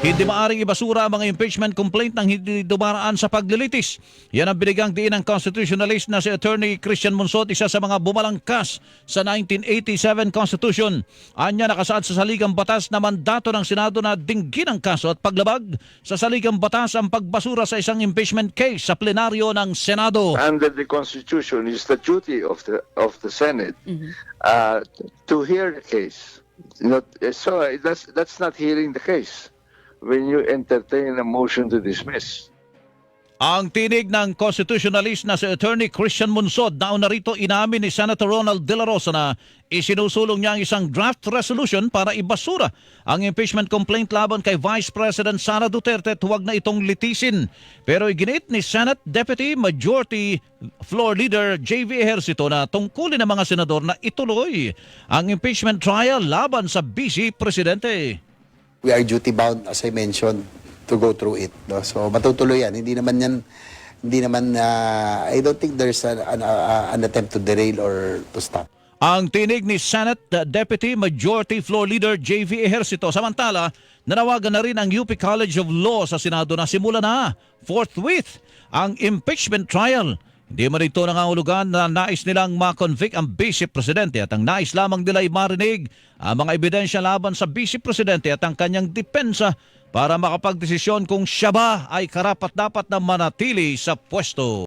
Hindi maaring ibasura ang mga impeachment complaint nang hindi dumaraan sa paglilitis. Yan ang binigang diin ng constitutionalist na si Attorney Christian Monsot, isa sa mga bumalangkas sa 1987 Constitution. Anya nakasaad sa saligang batas na mandato ng Senado na dinggin ang kaso at paglabag sa saligang batas ang pagbasura sa isang impeachment case sa plenaryo ng Senado. under the Constitution, it's the duty of the of the Senate uh, to hear the case. Not, so that's that's not hearing the case when you entertain a motion to dismiss. Ang tinig ng constitutionalist na si Attorney Christian Munsod na narito inamin ni Senator Ronald De La Rosa na isinusulong niya ang isang draft resolution para ibasura ang impeachment complaint laban kay Vice President Sara Duterte at huwag na itong litisin. Pero iginit ni Senate Deputy Majority Floor Leader J.V. Ejercito na tungkulin ng mga senador na ituloy ang impeachment trial laban sa Vice Presidente. We are duty bound as I mentioned to go through it no so matutuloy yan hindi naman yan hindi naman uh, I don't think there's an, an, uh, an attempt to derail or to stop Ang tinig ni Senate Deputy Majority Floor Leader J.V. Ejercito. Samantala, nanawagan na rin ang UP College of Law sa Senado na simula na forthwith ang impeachment trial. Hindi man ito nangangulugan na nais nilang makonvict ang Vice Presidente at ang nais lamang nila ay marinig ang mga ebidensya laban sa Vice Presidente at ang kanyang depensa para makapagdesisyon kung siya ba ay karapat dapat na manatili sa pwesto.